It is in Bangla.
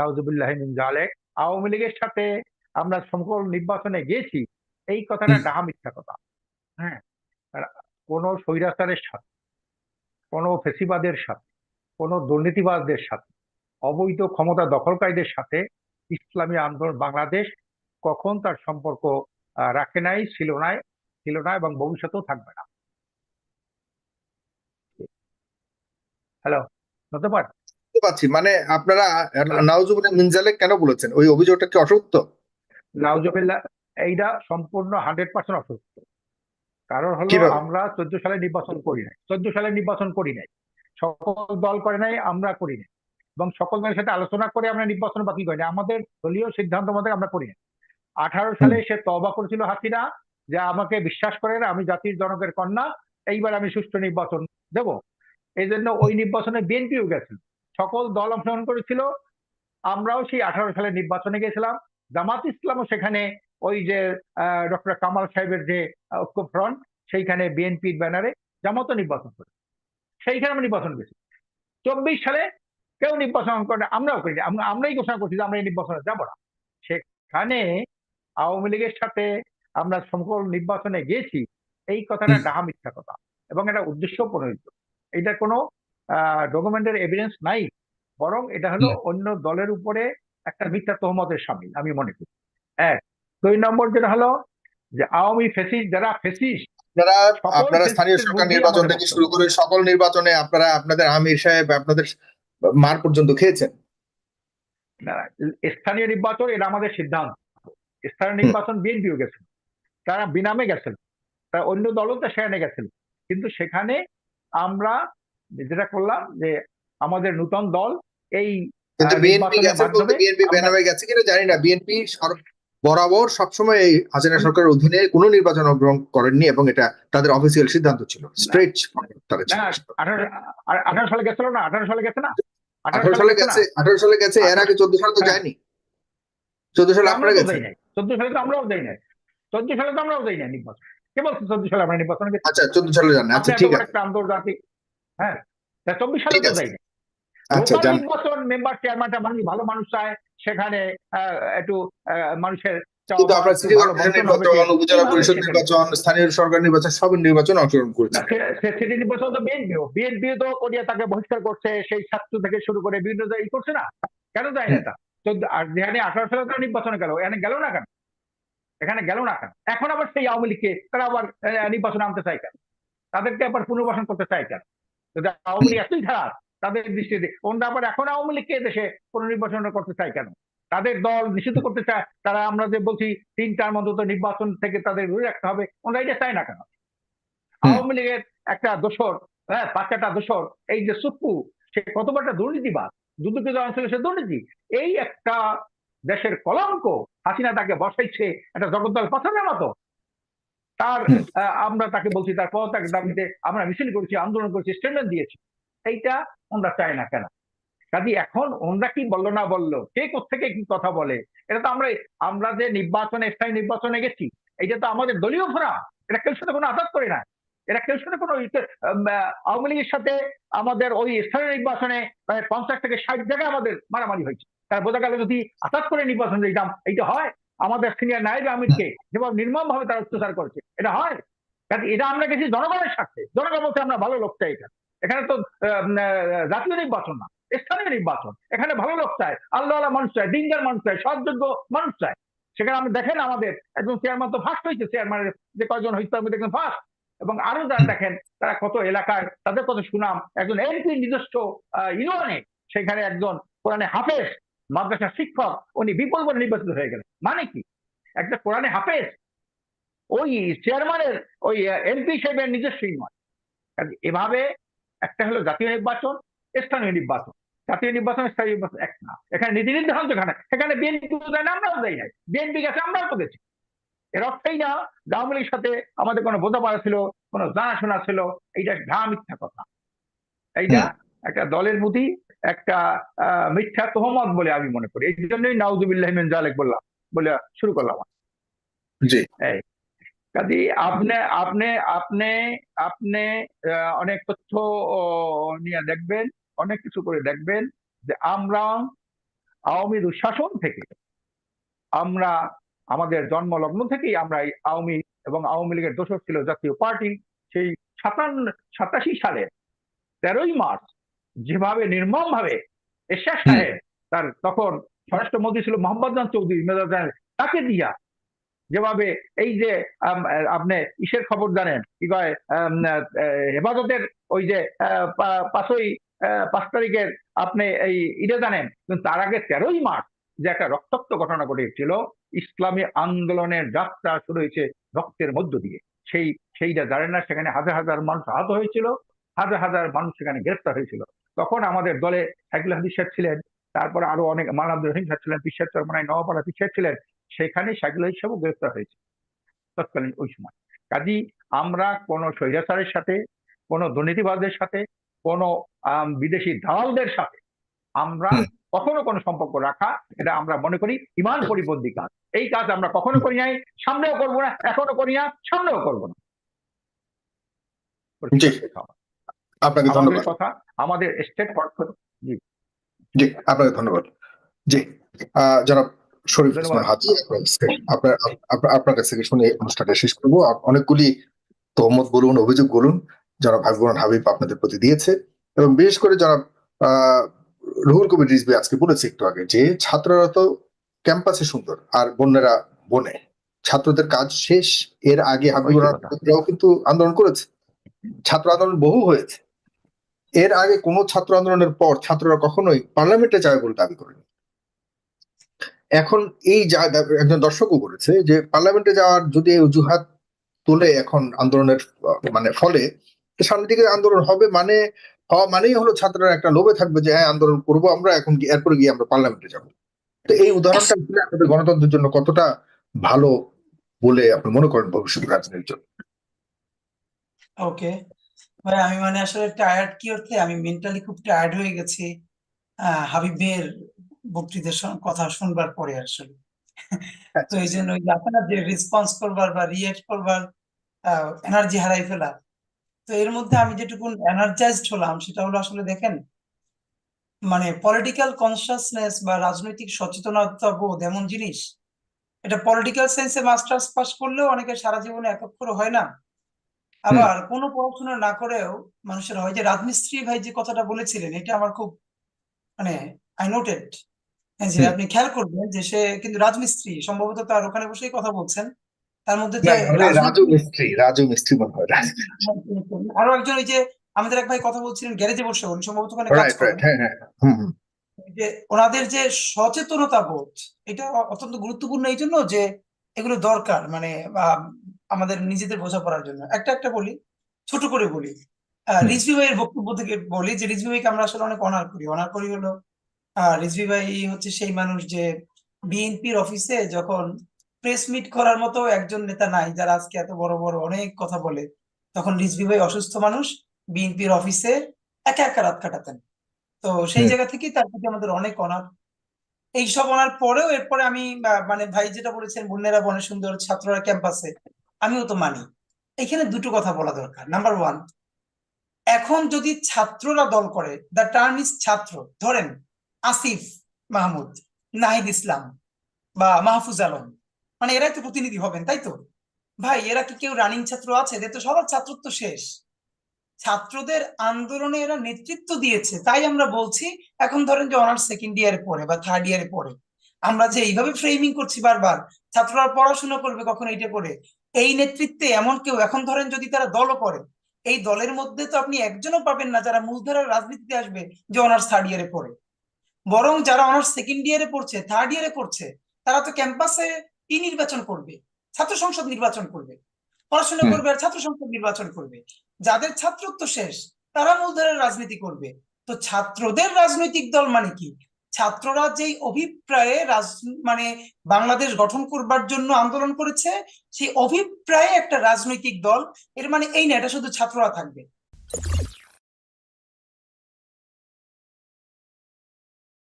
নাউজুবিল্লাহ মিন জালেক আওয়ামী লীগের সাথে আমরা সকল নির্বাচনে গেছি এই কথাটা ডাহা মিথ্যা কথা। হ্যাঁ কোন স্বৈরাচারের সাথে কোন ফেসিবাদের সাথে কোন দুর্নীতিবাজদের সাথে অবৈধ ক্ষমতা দখলকারীদের সাথে ইসলামী আন্দোলন বাংলাদেশ কখন তার সম্পর্ক রাখে নাই ছিল নাই ছিল না এবং ভবিষ্যতেও থাকবে না। হ্যালো হতে মানে আপনারা মিনজালে কেন বলেছেন? ওই অভিযোগটা কি অসত্য? এইটা সম্পূর্ণ হান্ড্রেড পার্সেন্ট অসত্য। কারণ হলো আমরা চোদ্দ সালে নির্বাচন করি নাই। চোদ্দ সালে নির্বাচন করি নাই। সকল দল করে নাই আমরা করি নাই। এবং সকল দলের সাথে আলোচনা করে আমরা নির্বাচন বাতিল করি আমাদের দলীয় সিদ্ধান্ত মতে আমরা করি নাই। আঠারো সালে সে তবা করেছিল হাসিনা যে আমাকে বিশ্বাস করেন আমি জাতির জনকের কন্যা এইবার আমি সুষ্ঠু নির্বাচন দেব। এই জন্য ওই নির্বাচনে বিএনপিও গেছিল। সকল দল অংশগ্রহণ করেছিল। আমরাও সেই আঠারো সালে নির্বাচনে গেছিলাম জামাত ইসলামও সেখানে ওই যে ডক্টর কামাল সাহেবের যে ঐক্য ফ্রন্ট সেইখানে বিএনপির ব্যানারে জামাতও নির্বাচন করে সেইখানে আমরা নির্বাচন করেছি। চব্বিশ সালে কেউ নির্বাচন করে আমরাও করি আমরা আমরাই ঘোষণা করছি যে আমরা এই নির্বাচনে যাব না। সেখানে আওয়ামী লীগের সাথে আমরা সকল নির্বাচনে গেছি এই কথাটা। ডাহা মিথ্যা কথা এবং এটা উদ্দেশ্য প্রণোদিত এটা কোনো ডকুমেন্টের এভিডেন্স নাই বরং এটা হলো অন্য দলের উপরে একটা মিথ্যা তহমতের সামিল আমি মনে করি। এক দুই নম্বর যেটা হলো যে আওয়ামী ফেসিস যারা ফেসিস যারা আপনারা স্থানীয় সরকার নির্বাচন থেকে শুরু করে সকল নির্বাচনে আপনারা আপনাদের আমির সাহেব আপনাদের মার পর্যন্ত খেয়েছেন। না, স্থানীয় নির্বাচন এটা আমাদের সিদ্ধান্ত। স্থানীয় নির্বাচন বিএনপিও গেছিল। তারা বিনামে গেছিল। তারা অন্য দলও তো সেখানে গেছিল। কিন্তু সেখানে আমরা যেটা করলাম যে আমাদের নূতন দল এই কিন্তু বিএনপি গেছে বলতে বিএনপি আমরা- বেনামে গেছে কিনা জানি না। বিএনপি বরাবর সবসময় এই হাসিনা সরকারের অধীনে কোনো নির্বাচন অংশগ্রহণ করেননি এবং এটা তাদের অফিসিয়াল সিদ্ধান্ত ছিল। স্ট্রেট তাদের আঠারো সালে গেছিল না? আঠারো সালে গেছে না? আঠারো সালে গেছে আঠারো সালে গেছে এর আগে চোদ্দ সালে তো হ্যাঁ। যায়নি। চোদ্দ সালে আপনারা দেই নাই চোদ্দ সালে তো আমরাও দেই নাই চোদ্দ সালে তো আমরাও দেই নাই নির্বাচন। কে বলছে চোদ্দ সালে আমরা নির্বাচন আচ্ছা চোদ্দ সালে যান আচ্ছা ঠিক আছে। একটা আন্তর্জাতিক হ্যাঁ তা চব্বিশ সালে তো আচ্ছা নির্বাচন মেম্বার চেয়ারম্যানটা মানুষ ভালো মানুষ চায় সেখানে একটু মানুষের কিন্তু আপনারা সিটি কর্পোরেশন নির্বাচন উপজেলা পরিষদ নির্বাচন স্থানীয় সরকার নির্বাচন সব নির্বাচন অংশগ্রহণ করেছে। সে- সে সিটি নির্বাচন তো বিএনপিও বিএনপিও তো করিয়া তাকে বহিষ্কার করছে সেই ছাত্র থেকে শুরু করে বিভিন্ন জায়গায় করছে না। কেন যায় না চোদ্দ যেখানে আঠারো সালে তো নির্বাচনে গেল এখানে গেল না কেন? এখানে গেল না কেন? এখন আবার সেই আওয়ামী লীগকে তারা আবার নির্বাচনে আনতে চায় কেন? তাদেরকে আবার পুনর্বাসন করতে চায় কেন? আওয়ামী লীগ এতই খারাপ তাদের দৃষ্টিতে ওনারা আবার এখন আওয়ামী লীগকে দেশে পুনর্নির্বাচন করতে চায় কেন? তাদের দল নিষিদ্ধ করতে চায় তারা আমরা যে বলছি তিনটার মতো তো নির্বাচন থেকে তাদের দূরে রাখতে হবে ওনারা এটা চায় না কেন? আওয়ামী লীগের একটা দোষর হ্যাঁ বাচ্চাটা দোষর এই যে সুপ্পু সে কত বড় একটা দুর্নীতিবাদ দুদুকিত অঞ্চলে সে দুর্নীতি। এই একটা দেশের কলঙ্ক হাসিনা তাকে বসাইছে একটা জগদ্দল পাথরের মতো। তার আমরা তাকে বলছি তার পদত্যাগ দাবিতে আমরা মিছিল করেছি আন্দোলন করেছি স্টেটমেন্ট দিয়েছি। এইটা আমরা চাই না কেন? কাজে এখন ওনরা কি বলল না বলল কে কোথেকে কি কথা বলে এটা তো আমরা আমরা যে নির্বাচনে স্থায়ী নির্বাচনে গেছি এটা তো আমাদের দলীয় ফোরাম এটা কেউ সাথে কোনো আঘাত করে না। এটা কেউ সাথে কোনো আওয়ামী লীগের সাথে আমাদের ওই স্থানীয় নির্বাচনে প্রায় পঞ্চাশ থেকে ষাট জায়গায় আমাদের মারামারি হয়েছে। তার বোঝা গেল যদি আঘাত করে নির্বাচন দিতাম এইটা হয় আমাদের সিনিয়র নাইব আমিরকে যেভাবে নির্মম ভাবে তারা অত্যাচার করছে, এটা হয়। এটা আমরা গেছি জনগণের স্বার্থে। জনগণ বলতে আমরা ভালো লোক চাই এখানে এখানে তো জাতীয় নির্বাচন না, স্থানীয় নির্বাচন। এখানে ভালো লোক চায় আল্লাহ আল্লাহ মানুষ চায়, দিনদার মানুষ চায়, সৎযোগ্য মানুষ চায়। সেখানে আপনি দেখেন আমাদের একজন চেয়ারম্যান তো ফার্স্ট হয়েছে চেয়ারম্যানের যে কয়জন হয়েছে আমি দেখেন ফার্স্ট এবং আরও যারা দেখেন, তারা কত এলাকার, তাদের কত সুনাম। একজন এমপি নিজস্ব ইউনিয়নে, সেখানে একজন কোরআনে হাফেজ মাদ্রাসা শিক্ষক, উনি বিপুল বলে নির্বাচিত হয়ে গেলেন। মানে কি? একটা কোরআনে হাফেজ, ওই চেয়ারম্যানের, ওই এমপি সাহেবের নিজস্ব ইউনিয়ন কাজে এভাবে একটা হলো জাতীয় নির্বাচন, স্থানীয় নির্বাচন। জাতীয় নির্বাচন, স্থানীয় নির্বাচন, এক না। এখানে নীতি নির্ধারণ যেখানে সেখানে বিএনপি দেয় না, আমরাও দেই নাই। বিএনপি গেছে, আমরাও তো গেছি। এর অর্থই না, আওয়ামী সাথে আমাদের কোনো বোঝাপড়া ছিল, কোনো জানাশোনা ছিল, এইটা ঘা মিথ্যা কথা। এইটা একটা দলের প্রতি একটা আহ, মিথ্যা তহমত বলে আমি মনে করি। এই জন্যই নাউজুবিল্লাহ জালেক বললাম বলে শুরু করলাম জি। কাজে আপনি আপনি আপনি আপনি অনেক তথ্য নিয়ে দেখবেন অনেক কিছু করে দেখবেন যে আমরা আওয়ামী দুঃশাসন থেকে আমরা আমাদের জন্মলগ্ন থেকেই আমরা এই আওয়ামী এবং আওয়ামী লীগের দোষক ছিল জাতীয় পার্টি সেই সাতান্ন সাতাশি সালে তেরোই মার্চ যেভাবে নির্মম ভাবে এরশাদ সাহেব তার তখন স্বরাষ্ট্রমন্ত্রী ছিল মোহাম্মদ জান চৌধুরী জেনারেল তাকে দিয়া যেভাবে এই যে আপনি ইসের খবর জানেন কি কয় হেফাজতের ওই যে পাঁচই পাঁচ তারিখের আপনি এই ইটা জানেন কিন্তু তার আগে তেরোই মার্চ যে একটা রক্তাক্ত ঘটনা ঘটেছিল ইসলামী আন্দোলনের যাত্রা শুরু হয়েছে রক্তের মধ্য দিয়ে। সেই সেইটা জানেন না সেখানে হাজার হাজার মানুষ আহত হয়েছিল হাজার হাজার মানুষ সেখানে গ্রেফতার হয়েছিল। তখন আমাদের দলে সাইকুল হাদিস সাহেব ছিলেন তারপরে আরও অনেক আব্দুল রহিম সাহেব ছিলেন পিসার চরমানায় নওয়াপাড়া পিসার ছিলেন সেখানে সাইকুল হাদিস সাহেবও গ্রেফতার হয়েছে তৎকালীন ওই সময়। কাজী আমরা কোন স্বৈরাচারের সাথে কোন দুর্নীতিবাজদের সাথে কোন বিদেশি দালালদের সাথে আমরা কখনো কোনো সম্পর্ক রাখা এটা আমরা মনে করি ইমান পরিপন্থী কাজ। এই কাজ আমরা কখনো করি নাই সামনেও করব না এখনও করি না সামনেও করব না। আপনাকে ধন্যবাদ। কথা আমাদের স্টেট জি। আপনাকে ধন্যবাদ। জি জনাব শরীফ ওসমান হাজি আপনার আপনার কাছ থেকে শুনে অনুষ্ঠানটা শেষ করব। অনেকগুলি তহমত বলুন অভিযোগ বলুন জনাব হাবিবুর হাবিব আপনাদের প্রতি দিয়েছে। এবং বিশেষ করে যারা আহ, রুহুল কবির রিজবি আজকে বলেছে একটু আগে যে ছাত্ররা তো ক্যাম্পাসে সুন্দর আর বন্যেরা বনে। ছাত্রদের কাজ শেষ এর আগে হাবিবুর কিন্তু আন্দোলন করেছে। ছাত্র আন্দোলন বহু হয়েছে। এর আগে কোন ছাত্র আন্দোলনের পর ছাত্ররা কখনোই পার্লামেন্টে যাবে বলে দাবি করেনি। এখন এই যা একজন দর্শকও বলেছে যে পার্লামেন্টে যাওয়ার যদি এই অজুহাত তুলে এখন আন্দোলনের মানে ফলে সামনের দিকে আন্দোলন হবে মানে হওয়া মানেই হলো ছাত্ররা একটা লোভে থাকবে যে হ্যাঁ আন্দোলন করব আমরা এখন কি এরপরে গিয়ে আমরা পার্লামেন্টে যাব। তো এই উদাহরণটা দিলে আমাদের গণতন্ত্রের জন্য কতটা ভালো বলে আপনি মনে করেন ভবিষ্যৎ রাজনীতির জন্য? ওকে ভাই আমি মানে আসলে টায়ার্ড কি অর্থে আমি মেন্টালি খুব টায়ার্ড হয়ে গেছি। আহ, হাবিবের বক্তৃতার শোন- কথা শুনবার পরে আসলে। তো এই জন্য ওই যে আপনার যে রেসপন্স করবার বা রিয়েক্ট করবার এনার্জি হারাই ফেলা তো এর মধ্যে আমি যেটুকু এনার্জাইজড হলাম সেটা হলো আসলে দেখেন মানে পলিটিক্যাল কনসাসনেস বা রাজনৈতিক সচেতনতা বোধ এমন জিনিস এটা পলিটিক্যাল সায়েন্সে মাস্টার্স পাস করলেও অনেকে সারা জীবনে এক অক্ষর হয় না। আবার কোনো পড়াশোনা না করেও মানুষের হয় যে রাজমিস্ত্রি ভাই যে কথাটা বলেছিলেন এটা আমার খুব মানে আই নোটেড যে আপনি খেয়াল করবেন যে সে কিন্তু রাজমিস্ত্রি সম্ভবত তার ওখানে বসেই কথা বলছেন। তার মধ্যে মানে রাজু মিস্ত্রি রাজু মিস্ত্রি মনে হয় আরও একজন ওই যে আমাদের এক ভাই কথা বলছিলেন গ্যারেজে বসে উনি সম্ভবত ওখানে কাজ করেন। হ্যাঁ হ্যাঁ যে ওনাদের যে সচেতনতা বোধ এটা অত্যন্ত গুরুত্বপূর্ণ এই জন্য যে এগুলো দরকার মানে আমাদের নিজেদের বোঝাপড়ার জন্য। একটা একটা বলি ছোট করে বলি। রিজভি ভাইয়ের বক্তব্য থেকে বলি যে রিজভি ভাইকে আমরা আসলে অনেক অনার করি। অনার করি হলো রিজভি ভাই হচ্ছে সেই মানুষ যে বিএনপির অফিসে যখন প্রেস মিট করার মতো একজন নেতা নাই যারা আজকে এত বড় বড় অনেক কথা বলে তখন রিজভি ভাই অসুস্থ মানুষ বিএনপির অফিসে একা একা রাত কাটাতেন। তো সেই জায়গা থেকেই তার প্রতি আমাদের অনেক অনার এইসব অনার পরেও এরপরে আমি মানে ভাই যেটা বলেছেন বন্যেরা বনে সুন্দর ছাত্ররা ক্যাম্পাসে আমিও তো মানি। এখানে দুটো কথা বলা দরকার। নাম্বার ওয়ান এখন যদি ছাত্ররা দল করে দ্য টার্ম ইজ ছাত্র। ধরেন, আসিফ মাহমুদ, নাহিদ ইসলাম বা মাহফুজ আলম। মানে এরাই তো প্রতিনিধি হবেন, তাই তো? ভাই, এরা কি কেউ রানিং ছাত্র আছে? এদের তো সবার ছাত্রত্ব শেষ। ছাত্রদের আন্দোলনে এরা নেতৃত্ব দিয়েছে। তাই আমরা বলছি, এখন ধরেন যে অনার্স সেকেন্ড ইয়ারে পড়ে বা থার্ড ইয়ারে পড়ে আমরা যে এইভাবে ফ্রেমিং করছি বারবার, ছাত্ররা পড়াশোনা করবে কখন এইটা করে? এই নেতৃত্বে এমন কেউ এখন ধরেন যদি তারা দলও করে এই দলের মধ্যে তো আপনি একজনও পাবেন না যারা মূলধারার রাজনীতিতে আসবে যে অনার্স থার্ড ইয়ারে পড়ে। বরং যারা অনার্স সেকেন্ড ইয়ারে পড়ছে থার্ড ইয়ারে পড়ছে তারা তো ক্যাম্পাসে কি নির্বাচন করবে ছাত্র সংসদ নির্বাচন করবে পড়াশোনা করবে আর ছাত্র সংসদ নির্বাচন করবে। যাদের ছাত্রত্ব শেষ তারা মূলধারার রাজনীতি করবে। তো ছাত্রদের রাজনৈতিক দল মানে কি? ছাত্ররা যেই অভিপ্রায়ে রাজ মানে বাংলাদেশ গঠন করবার জন্য আন্দোলন করেছে, সেই অভিপ্রায়ে একটা রাজনৈতিক দল, এর মানে এই না, এটা শুধু ছাত্ররা থাকবে।